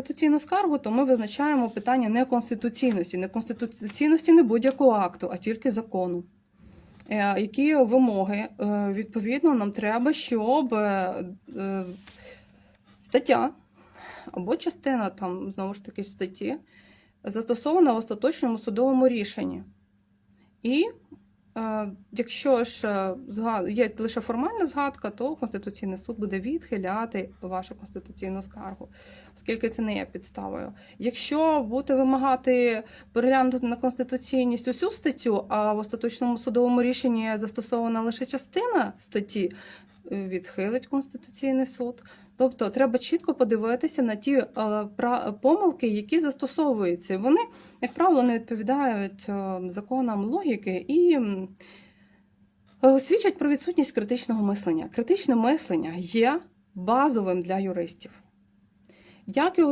конституційну скаргу, то ми визначаємо питання неконституційності, неконституційності не будь-якого акту, а тільки закону. Е, Які вимоги е, відповідно нам треба, щоб е, стаття або частина там знову ж таки статті застосована в остаточному судовому рішенні. І якщо ж е, є лише формальна згадка, то Конституційний суд буде відхиляти вашу конституційну скаргу, оскільки це не є підставою. Якщо будете вимагати переглянути на конституційність усю статтю, а в остаточному судовому рішенні застосована лише частина статті, е, відхилить Конституційний суд. Тобто треба чітко подивитися на ті е, помилки, які застосовуються. Вони, як правило, не відповідають е, законам логіки і е, свідчать про відсутність критичного мислення. Критичне мислення є базовим для юристів. Як його